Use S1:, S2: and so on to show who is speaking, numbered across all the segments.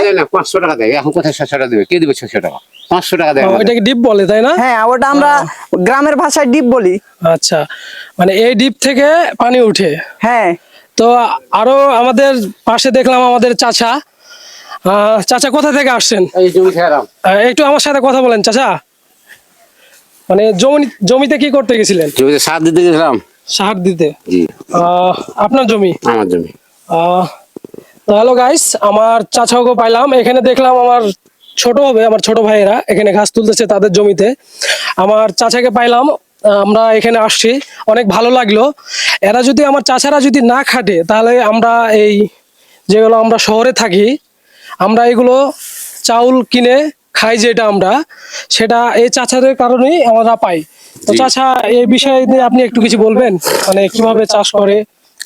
S1: ভাই
S2: না পাঁচশো টাকা দেয় এখন কোথায় ছশো টাকা দেবে? কে দিবে ছশো টাকা? পাঁচশো টাকা দেয়
S3: ও,
S2: আমাদের।
S3: ডিপ বলে তাই না?
S1: হ্যাঁ ওটা আমরা গ্রামের ভাষায় ডিপ বলি।
S3: আচ্ছা মানে এই ডিপ থেকে পানি উঠে?
S1: হ্যাঁ।
S3: তো আরও আমাদের পাশে দেখলাম আমাদের চাচা। চাচা কোথা থেকে আসছেন? আহ, একটু আমার সাথে কথা বলেন চাচা। মানে জমি জমিতে কি করতে গেছিলেন?
S2: জমিতে সার দিতে গেছিলাম।
S3: সার দিতে?
S2: জি।
S3: আহ, আপনার জমি?
S2: আমার জমি।
S3: হ্যালো গাইস আমার চাচাকে পাইলাম। এখানে দেখলাম আমার ছোট হবে আমার ছোট ভাইয়েরা এখানে ঘাস তুলতেছে তাদের জমিতে। আমার চাচাকে পাইলাম আমরা এখানে আসছি। অনেক ভালো লাগল। এরা যদি আমার চাচারা যদি না খাটে তাহলে আমরা এই যেগুলো আমরা শহরে থাকি আমরা এগুলো চাউল কিনে খাই যেটা আমরা সেটা এই চাচাদের কারণেই আমরা পাই। তো চাচা এই বিষয়ে নিয়ে আপনি একটু কিছু বলবেন? মানে কীভাবে চাষ করে?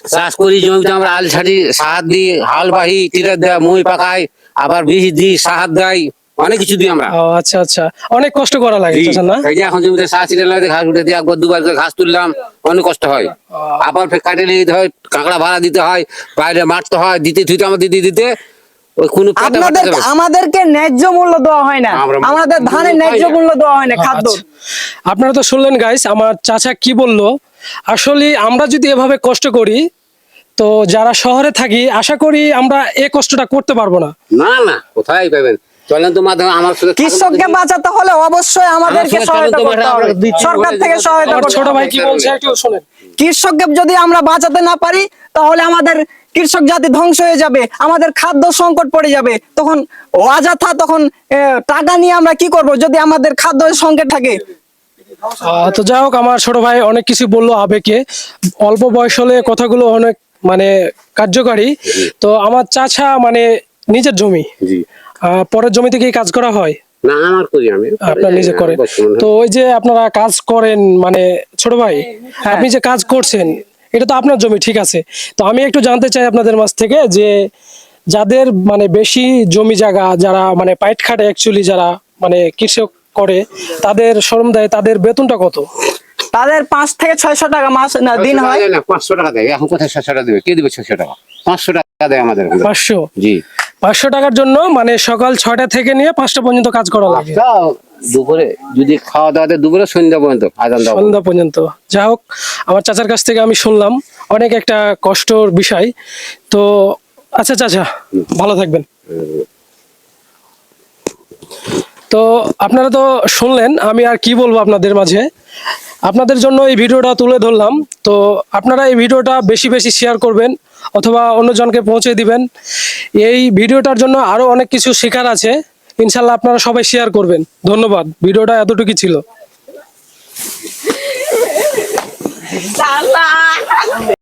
S2: চাষ করি জমিতে আমরা আল ছাড়ি সাহার দিই হাল বাহি টিরার দেয় মই পাকাই আবার বীজ দিই সাহার দেয় অনেক কিছু দিই আমরা।
S3: আচ্ছা আচ্ছা। অনেক কষ্ট করা লাগে না
S2: এই যে এখন জমিতে সার ছিটে লাগে ঘাস উঠে দিয়ে একবার দুবার ঘাস তুললাম অনেক কষ্ট হয়। আবার ফের কাটে নিয়ে যেতে হয় কাঁকড়া ভাড়া দিতে হয় বাইরে মারতে হয় দিতে থুইতে আমার দিতে দিতে কোনো পেটে
S1: আপনাদের আমাদেরকে ন্যায্য মূল্য দেওয়া হয় না। আমাদের ধানের ন্যায্য মূল্য দেওয়া হয় না খাদ্য।
S3: আচ্ছা। আপনারা তো শুনলেন গাইস আমার চাচা কি বলল? আসলে আমরা যদি এভাবে কষ্ট করি তো যারা শহরে থাকি আশা করি আমরা এই কষ্টটা করতে পারব না।
S2: না না কোথায় পাবেন? চলেন তো মাধ্যমে আমার সাথে
S1: কৃষককে বাঁচাতে হলে অবশ্যই আমাদেরকে সহায়তা করতে হবে। সরকার থেকে সহায়তা করতে
S3: ছোট ভাই কি বলছে একটু শোনেন।
S1: কৃষককে যদি আমরা বাঁচাতে না পারি তাহলে আমাদের কৃষক জাতি ধ্বংস হয়ে যাবে আমাদের খাদ্য সংকট পড়ে যাবে। তখন অযথা তখন টাকা নিয়ে আমরা কি করব যদি আমাদের খাদ্য সংকট থাকে?
S3: আহ, তো যাই হোক আমার ছোট ভাই অনেক কিছু বলল আবেগে। অল্প বয়স হলে কথাগুলো অনেক মানে কার্যকারী। তো আমার চাচা মানে নিজের জমি। আহ, পরের জমি কি কাজ করা হয়?
S2: না আমার করি আমি।
S3: আপনার নিজে করেন। তো ওই যে আপনারা কাজ করেন মানে ছোট ভাই আপনি যে কাজ করছেন এটা তো আপনার জমি ঠিক আছে। তো আমি একটু জানতে চাই আপনাদের মাছ থেকে যে যাদের মানে বেশি জমি জায়গা যারা মানে পাইট খাটে অ্যাকচুয়ালি যারা মানে কৃষক করে তাদের শ্রম দেয় তাদের বেতনটা কত?
S1: তাদের পাঁচ থেকে ছয়শো টাকা মাস না দিন হয়।
S2: না পাঁচশো টাকা দেয়। এখন কোথায় ছশো টাকা দেবে? কে দিবে ছশো টাকা? পাঁচশো টাকা দেয় আমাদের
S3: পাঁচশো?
S2: জি।
S3: পাঁচশো টাকার জন্য মানে সকাল ছয়টা থেকে নিয়ে পাঁচটা পর্যন্ত কাজ করা লাগে।
S2: দুপুরে যদি খাওয়া দাওয়া দুপুরে সন্ধ্যা পর্যন্ত
S3: সন্ধ্যা পর্যন্ত। যাই হোক আমার চাচার কাছ থেকে আমি শুনলাম অনেক একটা কষ্টর বিষয়। তো আচ্ছা চাচা ভালো থাকবেন। তো আপনারা তো শুনলেন আমি আর কি বলব আপনাদের মাঝে? আপনাদের জন্য এই ভিডিওটা তুলে ধরলাম। তো আপনারা এই ভিডিওটা বেশি বেশি শেয়ার করবেন অথবা অন্যজনকে পৌঁছে দিবেন। এই ভিডিওটার জন্য আরও অনেক কিছু শেখার আছে। ইনশাল্লাহ আপনারা সবাই শেয়ার করবেন। ধন্যবাদ। ভিডিওটা এতটুকু ছিল।